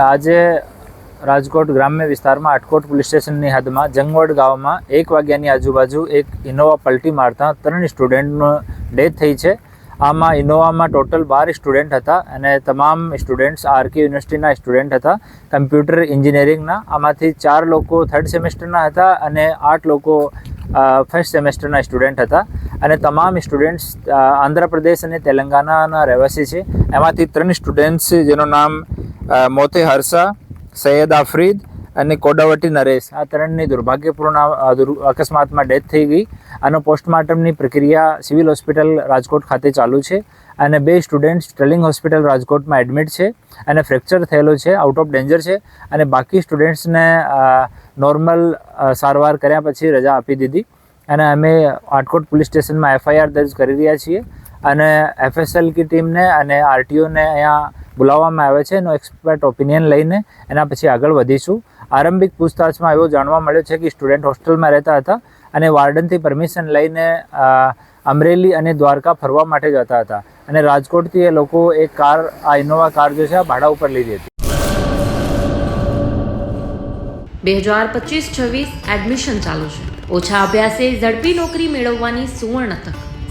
આજે રાજકોટ ગ્રામ્ય વિસ્તારમાં આટકોટ પોલીસ સ્ટેશનની હદમાં જંગવડ ગામમાં એક વાગ્યાની આજુબાજુ એક ઇનોવા પલટી મારતા ત્રણ સ્ટુડન્ટનું ડેથ થઈ છે. આમાં ઇનોવામાં ટોટલ બાર સ્ટુડન્ટ હતા અને તમામ સ્ટુડન્ટ્સ આરકે યુનિવર્સિટીના સ્ટુડન્ટ હતા. કમ્પ્યુટર એન્જિનિયરિંગના આમાંથી ચાર લોકો થર્ડ સેમેસ્ટરના હતા અને આઠ લોકો ફર્સ્ટ સેમેસ્ટરના સ્ટુડન્ટ હતા. અને તમામ સ્ટુડન્ટ્સ આંધ્રપ્રદેશ અને તેલંગાનાના રહેવાસી છે. એમાંથી ત્રણ સ્ટુડન્ટ્સ, જેનું નામ મોતે હર્ષા, સૈયદ આફરીદ અને કોડાવટી નરેશ. આ ત્રણની દુર્ભાગ્યપૂર્ણ અકસ્માતમાં ડેથ થઈ ગઈ. આનો પોસ્ટમોર્ટમની પ્રક્રિયા સિવિલ હોસ્પિટલ રાજકોટ ખાતે ચાલુ છે અને બે સ્ટુડન્ટ સ્ટર્લિંગ હોસ્પિટલ રાજકોટમાં એડમિટ છે અને ફ્રેક્ચર થયેલો છે, આઉટ ઓફ ડેન્જર છે અને બાકી સ્ટુડન્ટ્સને નોર્મલ સારવાર કર્યા પછી રજા આપી દીધી. અને અમે આટકોટ પોલીસ સ્ટેશનમાં એફઆઈઆર દર્જ કરી રહ્યા છીએ અને એફએસએલ કી ટીમને અને આરટીઓને અહીંયા બોલાવવામાં આવે છે એનો એક્સપર્ટ ઓપિનિયન લઈને એના પછી આગળ વધીશું. આરંભિક પૂછતાછમાં એવો જાણવા મળ્યો છે કે સ્ટુડન્ટ હોસ્ટેલમાં રહેતા હતા અને વાર્ડનથી પરમિશન લઈને અમરેલી અને દ્વારકા ફરવા માટે જતા હતા અને રાજકોટથી એ લોકો એક કાર, આ ઇનોવા કાર જે છે, આ ભાડા ઉપર લીધી. હતી બે હજાર પચીસ છવ્વીસ એડમિશન ચાલુ છે. ઓછા અભ્યાસે ઝડપી નોકરી મેળવવાની સુવર્ણ તક.